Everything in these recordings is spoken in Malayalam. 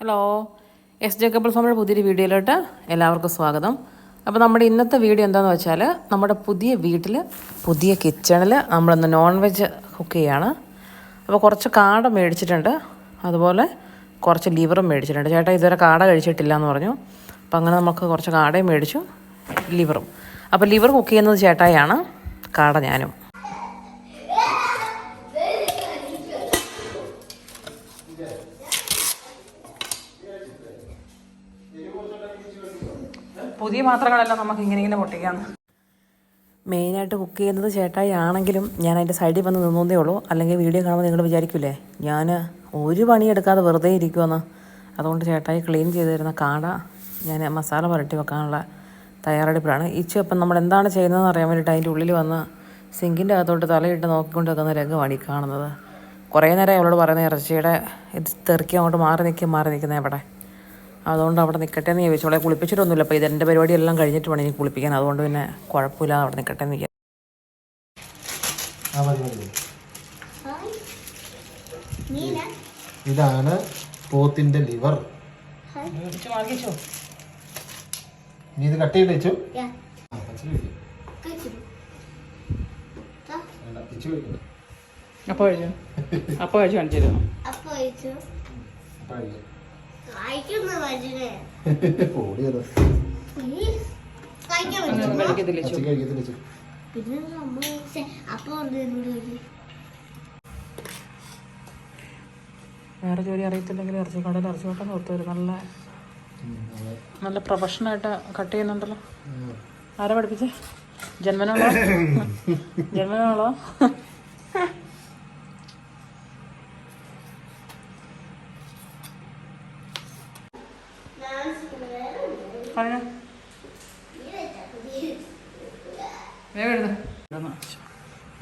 ഹലോ എസ് ജെ കപ്പിൾ ഫാമിയുടെ പുതിയൊരു വീഡിയോയിലോട്ട് എല്ലാവർക്കും സ്വാഗതം. അപ്പോൾ നമ്മുടെ ഇന്നത്തെ വീഡിയോ എന്താണെന്ന് വെച്ചാൽ നമ്മുടെ പുതിയ വീട്ടിൽ പുതിയ കിച്ചണിൽ നമ്മളിന്ന് നോൺ വെജ് കുക്ക് ചെയ്യാണ്. അപ്പോൾ കുറച്ച് കാട മേടിച്ചിട്ടുണ്ട്. അതുപോലെ കുറച്ച് ലിവറും മേടിച്ചിട്ടുണ്ട്. ചേട്ടാ ഇതുവരെ കാട കഴിച്ചിട്ടില്ല എന്ന് പറഞ്ഞു. അപ്പോൾ അങ്ങനെ നമുക്ക് കുറച്ച് കാടയും മേടിച്ചു ലിവറും. അപ്പോൾ ലിവർ കുക്ക് ചെയ്യുന്നത് ചേട്ടായാണ് കാട ഞാനും. പുതിയ പാത്രങ്ങളല്ല നമുക്ക് ഇങ്ങനെ ഇങ്ങനെ പൊട്ടിക്കാന്ന്. മെയിനായിട്ട് കുക്ക് ചെയ്യുന്നത് ചേട്ടായി ആണെങ്കിലും ഞാൻ അതിന്റെ സൈഡിൽ വന്ന് നിന്നേ ഉള്ളൂ. അല്ലെങ്കിൽ വീഡിയോ കാണുമ്പോൾ നിങ്ങൾ വിചാരിക്കില്ലേ ഞാൻ ഒരു പണി എടുക്കാതെ വെറുതെ ഇരിക്കുമെന്ന് അതുകൊണ്ട് ചേട്ടായി ക്ലീൻ ചെയ്ത് തരുന്ന കാട ഞാൻ മസാല പുരട്ടി വെക്കാനുള്ള തയ്യാറെടുപ്പിലാണ്. ഇച്ചു അപ്പം നമ്മൾ എന്താണ് ചെയ്യുന്നതെന്ന് അറിയാൻ വേണ്ടിയിട്ട് അതിന്റെ ഉള്ളിൽ വന്ന് സിങ്കിന്റെ അകത്തോട്ട് തലയിട്ട് നോക്കിക്കൊണ്ട് വെക്കുന്ന രംഗമാണ് ഈ കാണുന്നത്. കുറേ നേരം അവളോട് പറയുന്ന ഇറച്ചിയുടെ ഇത് തെറുക്കി അങ്ങോട്ട് മാറി നിൽക്കും മാറി നിൽക്കുന്നത് എവിടെ അതുകൊണ്ട് അവിടെ നിൽക്കട്ടെ എന്ന് ചോദിച്ചു. അവളെ കുളിപ്പിച്ചിട്ടൊന്നുമില്ല. അപ്പോൾ ഇതെന്റെ പരിപാടിയെല്ലാം കഴിഞ്ഞിട്ട് വേണം എനിക്ക് കുളിപ്പിക്കാൻ. അതുകൊണ്ട് പിന്നെ കുഴപ്പമില്ലാതെ അവിടെ നിൽക്കട്ടെ എന്ന് ഇതാണ് പോത്തിന്റെ ലിവർ. നീ ഇത് കട്ട് ചെയ്ത് വെച്ചു അപ്പൊ കഴിച്ചു? അപ്പോൾ കഴിച്ചു? കാണിച്ചിരുന്നു അപ്പൊ കഴിച്ചു. ഓടിയത്. കഴിക്കത്തില്ല. പിന്നെ അപ്പൊ. വേറെ ജോലി അറിയത്തില്ലെങ്കിൽ ഇറച്ചി കടയിൽ ഇറച്ചി വെട്ടാൻ ഓർത്ത് വരും നല്ല നല്ല പ്രൊഫഷണൽ പ്രൊഫഷണലായിട്ട് കട്ട് ചെയ്യുന്നുണ്ടല്ലോ. ആരാ പഠിപ്പിച്ചേ ജന്മനാളോ ജന്മനാളോ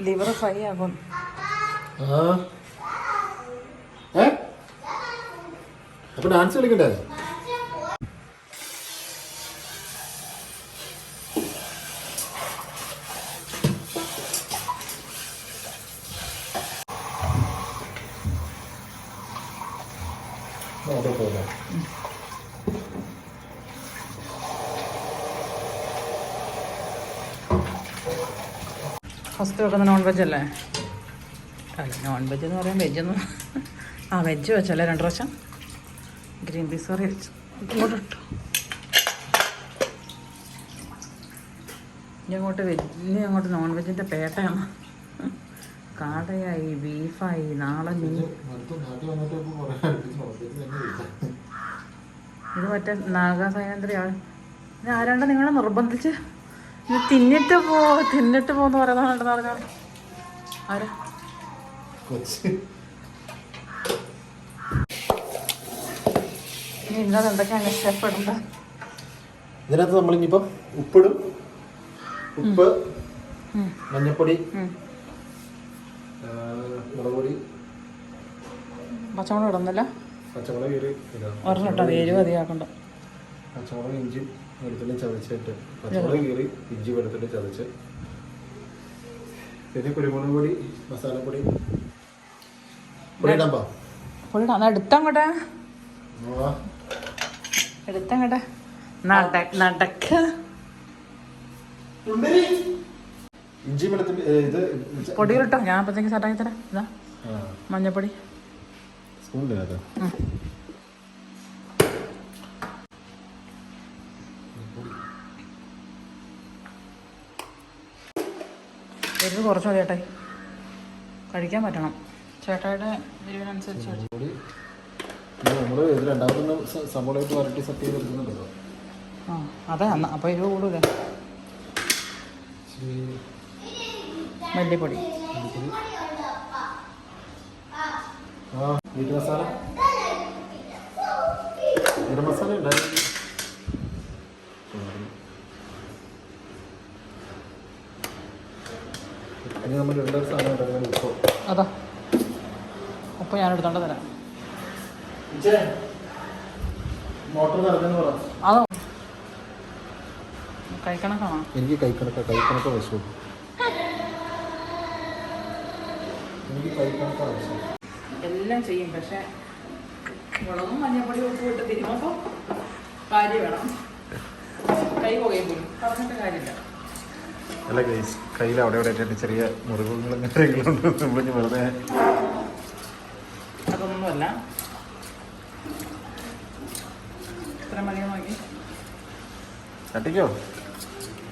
ലിവർ ഫ്രൈ ആകും? അപ്പൊ ഡാൻസ് കളിക്കണ്ടേ? അതെ ഫസ്റ്റ് വെക്കുന്ന നോൺ വെജ് അല്ലേ? അല്ല നോൺ വെജ് എന്ന് പറയാൻ വെജൊന്നും ആ വെജ് വെച്ചല്ലേ രണ്ട് പ്രാവശ്യം? ഗ്രീൻ പീസ് കറി വെച്ചു. ഇങ്ങോട്ട് ഇട്ടു. ഇനി അങ്ങോട്ട് വെജ് ഇനി അങ്ങോട്ട് നോൺ വെജിന്റെ പേട്ടയാണ്. കാടയായി ബീഫായി നാളെ മീൻ. ഇത് മറ്റേ ഇത് ആരാണ്ട് നിങ്ങളെ നിർബന്ധിച്ച് ഇത് തിന്നിട്ട് പോ തിന്നിട്ട് പോന്ന് പറയുന്നതാണ് നടക്കാൻ ആരാ? ഇതിനകത്ത് നമ്മളിനിപ്പം ഉപ്പിടും. ഉപ്പ്. മഞ്ഞപ്പൊടി മുളകുപൊടി. പച്ചമുളക് ഇടുന്നില്ല. പച്ചമുളക് ഒരെണ്ണം ഇട്ടാൽ എരിവ് അധികമാക്കണ്ട പച്ചമുളക് ഇഞ്ചി. വെളുത്തുള്ളി ചതച്ചിട്ട് പച്ചമുളക് കീറി ഇഞ്ചി വെളുത്തുള്ളി ചതച്ച്. പിന്നെ കുരുമുളക് പൊടി മസാലപ്പൊടി. പൊടി ഇടാൻ പാ. പൊടിടാ എന്നാ എടുത്തങ്ങോട്ടെ എടുത്തങ്ങോട്ടെ നട നടക്ക ഇഞ്ചി വെളുത്തുള്ളി ഏ, ഇത് പൊടിയിലിട്ടോ. ഞാൻ അപ്പത്തേക്ക് സെറ്റാക്കി തരാം. ഇതാ. ആ. മഞ്ഞപ്പൊടി. സ്പൂണിലത് എരിവ് കുറച്ച് മതി ചേട്ടായി. കഴിക്കാൻ പറ്റണം. ചേട്ടായുടെ എരിവിനനുസരിച്ച് നമ്മൾ വരട്ടി സെറ്റ് ചെയ്ത് എടുക്കുന്നുണ്ടല്ലോ. ആ അതെ അന്ന് അപ്പോൾ എരിവ് കൂടുതലേ മല്ലിപ്പൊടി. മസാല. ഗരം മസാല ഉണ്ടായിരുന്നു ഇനി നമ്മൾ രണ്ടൊരു സാധനം ഉണ്ടായിരുന്നു ഉപ്പ് അതാ. ഉപ്പ് ഞാൻ എടുത്തോണ്ട് തരാം അതോ. കഴിക്കണക്കാണോ എനിക്ക് കൈക്കണക്ക കൈക്കണക്ക വശം എനിക്ക് കൈക്കണക്ക ആവശ്യം. എല്ലാം ചെയ്യും പക്ഷേ മുളകും മഞ്ഞപ്പൊടിയും ഉപ്പ് ഇട്ട് തിരുമ്പപ്പോൾ കാര്യം വേണം. കൈ പോകുകയും പോലും. പറഞ്ഞിട്ട് കാര്യമില്ല. അല്ല ഗൈസ് കയ്യിൽ അവിടെ അവിടെ ആയിട്ട് ചെറിയ മുറിവുകളും കാര്യങ്ങളുണ്ട് നമ്മളിഞ്ഞ് വെറുതെ അതൊന്നുമല്ല.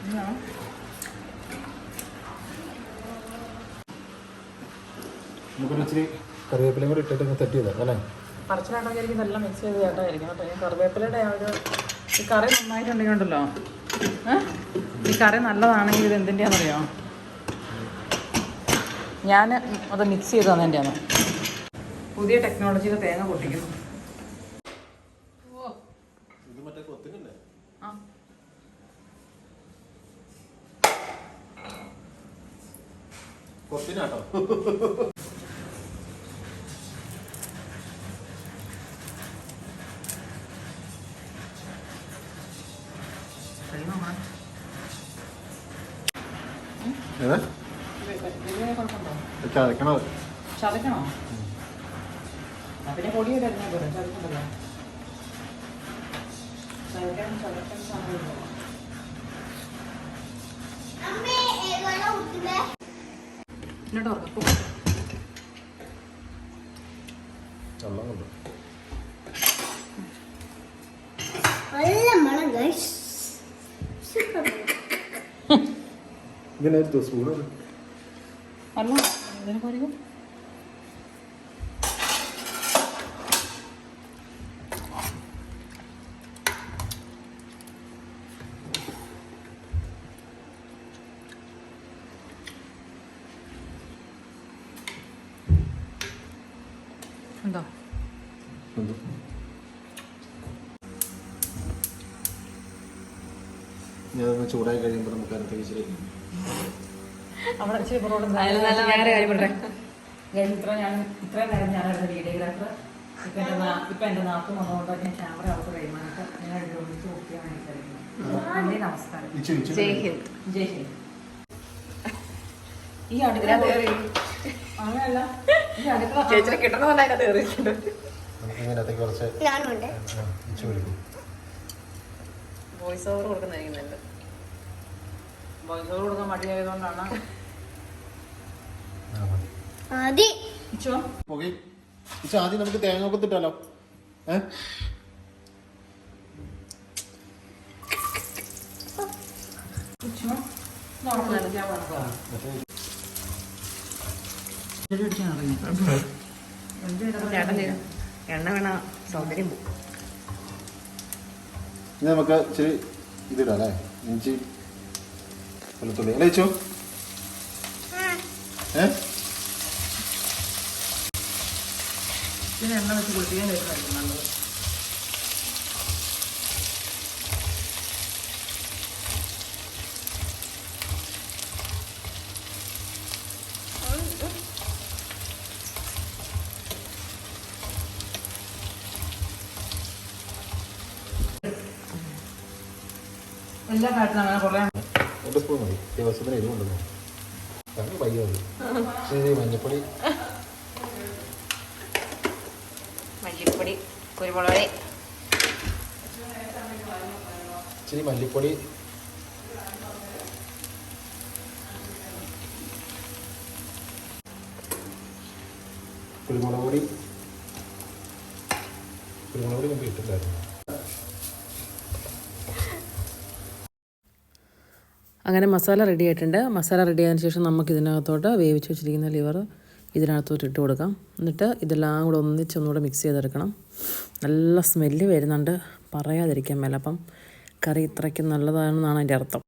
ഇതാണ്. നമുക്കൊരു ഇച്ചിരി കറിവേപ്പിലയും കൂടി ഇട്ടിട്ട് തട്ടിയതാണ് അല്ലേ? പറച്ചിലാട്ടൊക്കെ ആയിരിക്കും നല്ല മിക്സ് ചെയ്ത് ചേട്ടായിരിക്കും കറിവേപ്പിലയുടെ ആ ഒരു കറി നന്നായിട്ടുണ്ടെങ്കിൽ ഉണ്ടല്ലോ? ഈ കറി നല്ലതാണെങ്കിൽ ഇത് എന്തിന്റെയാണെന്നറിയോ? ഞാൻ അത് മിക്സ് ചെയ്ത് തന്നതിന്റെയാണ്. പുതിയ ടെക്നോളജിയിൽ തേങ്ങ പൊട്ടിക്കുന്നു. കൊത്തിനാട്ടോ? എന്നിട്ട് ഇങ്ങനെ എടുത്തു സ്പൂൺ അല്ല ഇതിനെ കുറയും ഞാനൊന്ന് ചൂടായി കഴിയുമ്പോൾ നമുക്ക് അവിടെ ഇച്ചിരി പുറകോട്ട് ഞാൻ കാര്യം പറയട്ടെ ഇത്ര ഞാൻ ഇത്രയും നേരം ഞാനായിരുന്നു വീഡിയോഗ്രാഫർ ഇപ്പം എന്റെ നാ ഇപ്പം ഞാൻ ക്യാമറ അവർക്ക് ഞാൻ നമസ്കാരം. ജയ് ഹിന്ദ്. ജയ് ഹിന്ദ്. ഈ അടുക്കള അങ്ങനെയല്ല. ഈ അടുക്കള ചേച്ചിനെ കിട്ടണമെന്നല്ല അതിനകത്ത് കയറിയിട്ടുണ്ട് നമുക്ക് ഇതിനകത്തേക്ക് കുറച്ച് ഞാനുണ്ട്. വോയിസ് ഓവർ കൊടുക്കുന്നതായിരിക്കും നല്ലത് വോയിസ് ഓവർ കൊടുക്കാൻ മടിയായതുകൊണ്ടാണ്. ആദ്യം നമുക്ക് തേങ്ങ ഏ? പറഞ്ഞതാണ് ചേട്ടൻ ചെയ്യും എണ്ണ വേണ സൗകര്യം പോകും ഇനി നമുക്ക് ഇച്ചിരി ഇതിടാം അല്ലേ? ഇഞ്ചി വെളുത്തുള്ളി. അല്ലേ ചോ ഏ? പിന്നെ എണ്ണ വെച്ച് കുളിപ്പിക്കാൻ നല്ലത്. എല്ലാ കാര്യത്തിനും അങ്ങനെ കുറേ രണ്ട് സ്പൂൺ മതി. ദിവസത്തിന് എരിവുണ്ടല്ലോ അങ്ങനെ പയ്യ മതി. ശരി മഞ്ഞപ്പൊടി. മല്ലിപ്പൊടി കുരുമുളക് ഇച്ചിരി മല്ലിപ്പൊടി. കുരുമുളക് പൊടി കുരുമുളക് പൊടി മുമ്പ് ഇട്ടില്ലായിരുന്നു അങ്ങനെ മസാല റെഡി ആയിട്ടുണ്ട്. മസാല റെഡി ആയതിനു ശേഷം നമുക്ക് ഇതിനകത്തോട്ട് വേവിച്ച് വെച്ചിരിക്കുന്ന ലിവർ ഇതിനകത്തോട്ട് ഇട്ട് കൊടുക്കാം. എന്നിട്ട് ഇതെല്ലാം കൂടെ ഒന്നിച്ച് ഒന്നുകൂടെ മിക്സ് ചെയ്തെടുക്കണം. നല്ല സ്മെല്ല് വരുന്നുണ്ട്. പറയാതിരിക്കാൻ മേല. അപ്പം കറി ഇത്രയ്ക്ക് നല്ലതാണെന്നാണ് അതിന്റെ അർത്ഥം.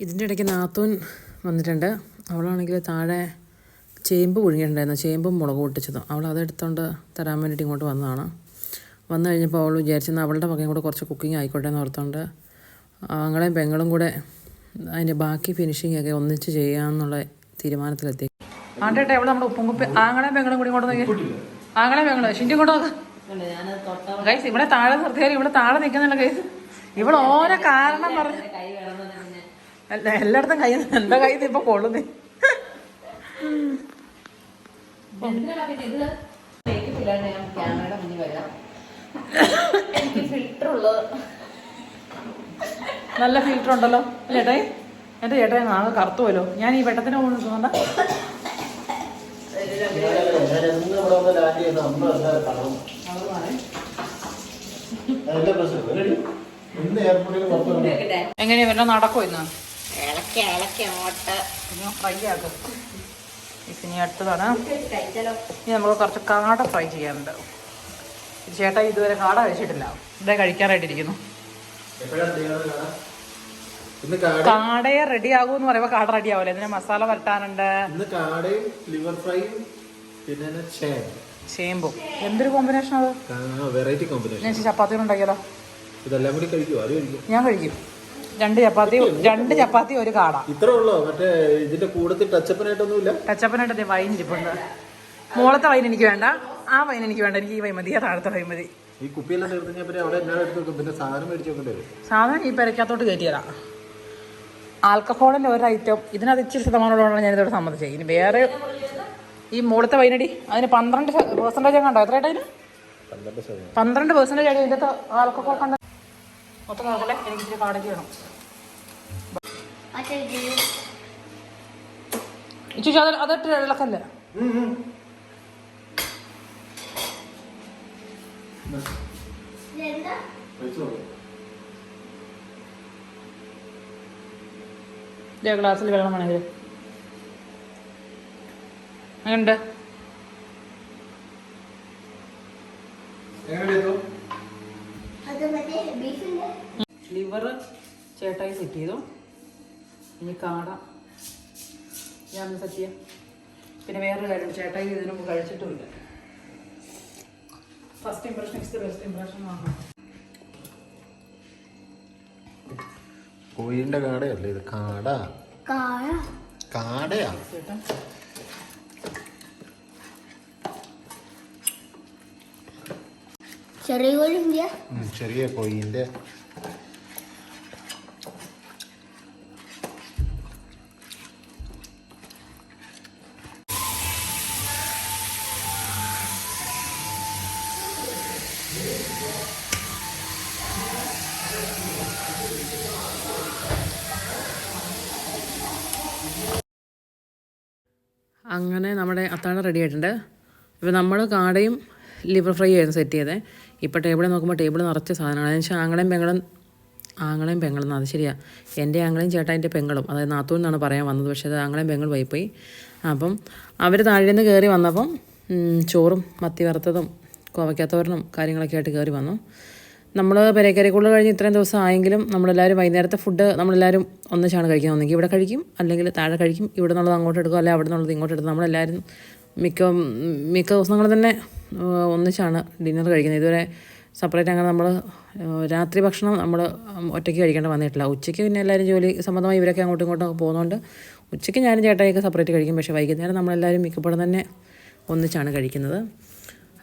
ഇതിന്റെ ഇടയ്ക്ക് നാത്തൂൻ വന്നിട്ടുണ്ട്. അവളാണെങ്കിൽ താഴെ ചേമ്പ് പുഴുങ്ങിയിട്ടുണ്ടായിരുന്നു. ചേമ്പും മുളക് പൊട്ടിച്ചതും അവൾ അതെടുത്തോണ്ട് തരാൻ വേണ്ടിയിട്ട് ഇങ്ങോട്ട് വന്നതാണ്. വന്നു കഴിഞ്ഞപ്പോൾ അവൾ വിചാരിച്ചെന്നാൽ അവളുടെ പകയും കൂടെ കുറച്ച് കുക്കിംഗ് ആയിക്കോട്ടെ എന്ന് ഓർത്തുകൊണ്ട് ആങ്ങളെയും പെങ്ങളും കൂടെ അതിന്റെ ബാക്കി ഫിനിഷിംഗ് ഒക്കെ ഒന്നിച്ച് ചെയ്യാമെന്നുള്ള തീരുമാനത്തിലെത്തി. ആട്ടെ ഇവിടെ നമ്മുടെ ഉപ്പും കുപ്പി ആങ്ങളെയും പെങ്ങളും കൂടി ഇങ്ങോട്ട് നോക്കി ആങ്ങളെയും പെങ്ങളും ഷിന്റെ നോക്ക്. ഗൈസ് ഇവിടെ താഴെ നിർത്തിയാൽ ഇവിടെ താഴെ നിൽക്കുന്നില്ല ഗൈസ് ഇവിടെ ഓരോ കാരണം പറഞ്ഞു അല്ല എല്ലായിടത്തും കൈ എന്താ കൈ ഇപ്പൊ കൊള്ളുന്നേ? ഫിൽറ്റർ ഉള്ളത് നല്ല ഫിൽറ്റർ ഉണ്ടല്ലോ. ചേട്ടേ എന്റെ ചേട്ടേ നാളെ കറുത്തുമല്ലോ ഞാൻ ഈ വെട്ടത്തിന് പോകുന്നത് തോന്നണ്ട എങ്ങനെയാ വല്ല നടക്കോ ഇന്ന്? ഇനി അടുത്തതാണ്. ഇനി നമ്മൾ കുറച്ച് കാട ഫ്രൈ ചെയ്യാനുണ്ട്. ചേട്ടാ ഇതുവരെ കാട കഴിച്ചിട്ടില്ല. ഇതേ കഴിക്കാറായിട്ടിരിക്കുന്നു. കാടയെ റെഡി ആകും എന്ന് പറയുമ്പോ കാട റെഡി ആവില്ല ഇതിന് മസാല വരട്ടാനുണ്ട് ഇന്ന് കാടയും ലിവർ ഫ്രൈയും പിന്നെ ചേമ്പും. എന്തൊരു കോമ്പിനേഷൻ അത്? വെറൈറ്റി കോമ്പിനേഷൻ ചപ്പാത്തി ഉണ്ടാക്കിയാലോ? ഇതെല്ലാം കൂടി കഴിക്കും ഞാൻ കഴിക്കും. രണ്ട് ചപ്പാത്തി രണ്ട് ചപ്പാത്തി ഒരു കാട. ഇത്രേ ഉള്ളോ? മറ്റേ ഇതിന്റെ കൂടത്തിൽ ടച്ചപ്പനായിട്ടൊന്നുമില്ല? ടച്ചപ്പനായിട്ട് വൈൻ ഇരിപ്പുണ്ട്. മോളത്തെ വൈൻ എനിക്ക് വേണ്ട. ആ വൈൻ എനിക്ക് വേണ്ട. എനിക്ക് ഈ വൈമതി ആ താഴത്തെ വൈൻ മതി. ഈ കുപ്പിയെല്ലാം കഴിഞ്ഞാൽ പിന്നെ അവിടെ എന്നാ എടുത്ത് വെക്കും. പിന്നെ സാധനം മേടിച്ച് വെക്കേണ്ടി വരും. സാധനം ഈ പെരക്കകത്തോട്ട് കയറ്റിയതാ. ആൽക്കഹോളിന്റെ ഒരു ഐറ്റം ഇതിനകത്ത് ഇച്ചിരി ശതമാനമുള്ളതാണ് ഞാനിതോടെ സമ്മതിച്ചത്. ഇനി വേറെ ഈ മുകളിലത്തെ വൈനടി അതിന് പന്ത്രണ്ട് പെർസെന്റേജ് കണ്ടോ എത്ര അതിന്? പന്ത്രണ്ട് പെർസെന്റേജ് ആയിട്ട് ഇതിന്റെ ആൽക്കഹോൾ കണ്ട മൊത്തം നോക്കല്ലേ എനിക്ക് ഇച്ചിരി കാടേക്ക് വേണം. ഇച്ചിരി അത് അതിട്ട് ഇളക്കല്ലേ ഇതെന്താ ഇതേ ഗ്ലാസ്സിൽ വെള്ളം വേണമെങ്കിൽ അങ്ങനെയുണ്ട്. ലിവർ ചേട്ടായി സെറ്റ് ചെയ്തു. ഇനി കാട. ഞാൻ സെറ്റ് ചെയ്യാം പിന്നെ വേറൊരു കാര്യം ചേട്ടായി ഇതിനു മുമ്പ് കഴിച്ചിട്ടുമില്ല. First impression is the best impression ആണ് കോഴിന്റെ കാടയല്ലേ ഇത്? കാട. കായ കാടയാ. ചെറിയ കോഴിന്റെ ചെറിയ കോഴിന്റെ റെഡി ആയിട്ടുണ്ട്. ഇപ്പോൾ നമ്മൾ കാടയും ലിവർ ഫ്രൈ ആയിരുന്നു സെറ്റ് ചെയ്തത് ഇപ്പോൾ ടേബിളിൽ നോക്കുമ്പോൾ ടേബിൾ നിറച്ച സാധനമാണ്. അതിന് വെച്ചാൽ ആങ്ങളെയും പെങ്ങളും ആങ്ങളെയും പെങ്ങളും അത് ശരിയാ. എന്റെ ആങ്ങളെയും ചേട്ടായിന്റെ പെങ്ങളും അതായത് നാത്തൂൻ എന്നാണ് പറയാൻ വന്നത്. പക്ഷേ അത് ആങ്ങളെയും പെങ്ങളും വൈപ്പോയി അപ്പം അവർ താഴെ നിന്ന് കയറി വന്നപ്പം ചോറും മത്തി വറുത്തതും കോവയ്ക്കാത്തോരനും കാര്യങ്ങളൊക്കെ ആയിട്ട് കയറി വന്നു. നമ്മൾ പെരക്കരക്കുള്ള കഴിഞ്ഞ് ഇത്രയും ദിവസം ആയെങ്കിലും നമ്മളെല്ലാവരും വൈകുന്നേരത്തെ ഫുഡ് നമ്മളെല്ലാവരും ഒന്നിച്ചാണ് കഴിക്കുന്നത്. ഒന്നെങ്കിൽ ഇവിടെ കഴിക്കും അല്ലെങ്കിൽ താഴെ കഴിക്കും. ഇവിടെ നിന്നുള്ളത് അങ്ങോട്ട് എടുക്കും അല്ലെങ്കിൽ അവിടെ നിന്നുള്ളത് ഇങ്ങോട്ട് എടുക്കും. നമ്മളെല്ലാവരും മിക്ക മിക്ക ദിവസങ്ങൾ തന്നെ ഒന്നിച്ചാണ് ഡിന്നർ കഴിക്കുന്നത്. ഇതുവരെ സെപ്പറേറ്റ് അങ്ങനെ നമ്മൾ രാത്രി ഭക്ഷണം നമ്മൾ ഒറ്റയ്ക്ക് കഴിക്കേണ്ട വന്നിട്ടില്ല. ഉച്ചയ്ക്ക് പിന്നെ എല്ലാവരും ജോലി സംബന്ധമായി ഇവരൊക്കെ അങ്ങോട്ടും ഇങ്ങോട്ടും പോകുന്നതുകൊണ്ട് ഉച്ചയ്ക്ക് ഞാനും ചേട്ടായിയൊക്കെ സെപ്പറേറ്റ് കഴിക്കും. പക്ഷേ വൈകുന്നേരം നമ്മളെല്ലാവരും മിക്കപ്പോഴും തന്നെ ഒന്നിച്ചാണ് കഴിക്കുന്നത്.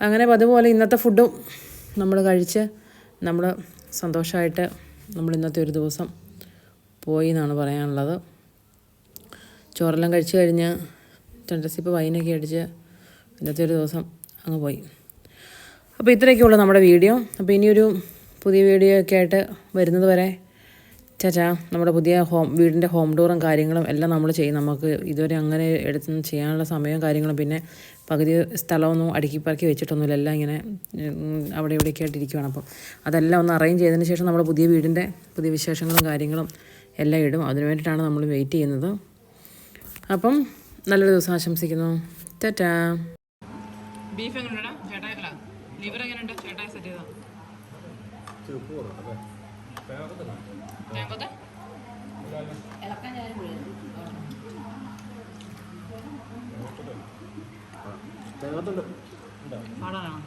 അങ്ങനെ അതുപോലെ ഇന്നത്തെ ഫുഡും നമ്മൾ കഴിച്ച് നമ്മൾ സന്തോഷമായിട്ട് നമ്മൾ ഇന്നത്തെ ഒരു ദിവസം പോയി എന്നാണ് പറയാനുള്ളത്. ചോറെല്ലാം കഴിച്ച് കഴിഞ്ഞ് രണ്ട് ഇപ്പോൾ വൈനൊക്കെ അടിച്ച് ഇന്നത്തെ ഒരു ദിവസം അങ്ങ് പോയി. അപ്പോൾ ഇത്രയൊക്കെയുള്ളൂ നമ്മുടെ വീഡിയോ. അപ്പോൾ ഇനിയൊരു പുതിയ വീഡിയോ ഒക്കെ ആയിട്ട് വരുന്നത് വരെ ചാച്ചാ നമ്മുടെ പുതിയ ഹോം വീടിന്റെ ഹോം ടൂറും കാര്യങ്ങളും എല്ലാം നമ്മൾ ചെയ്യും. നമുക്ക് ഇതുവരെ അങ്ങനെ എടുത്ത് ചെയ്യാനുള്ള സമയവും കാര്യങ്ങളും പിന്നെ പകുതി സ്ഥലമൊന്നും അടുക്കി പറക്കി വെച്ചിട്ടൊന്നുമില്ല. എല്ലാം ഇങ്ങനെ അവിടെ ഇവിടെയൊക്കെ ആയിട്ടിരിക്കുകയാണ് അപ്പം അതെല്ലാം ഒന്ന് അറേഞ്ച് ചെയ്തതിന് ശേഷം നമ്മൾ പുതിയ വീടിന്റെ പുതിയ വിശേഷങ്ങളും കാര്യങ്ങളും എല്ലാം ഇടും. അതിനു വേണ്ടിയിട്ടാണ് നമ്മൾ വെയിറ്റ് ചെയ്യുന്നത്. അപ്പം നല്ലൊരു ദിവസം ആശംസിക്കുന്നു. ടാറ്റാ. ബീഫ് എങ്ങനെയുണ്ട് ചേട്ടായി അല്ല ലിവർ എങ്ങനെയുണ്ട് ചേട്ടായി സെറ്റ് ചെയ്താ. പാടാനാണോ?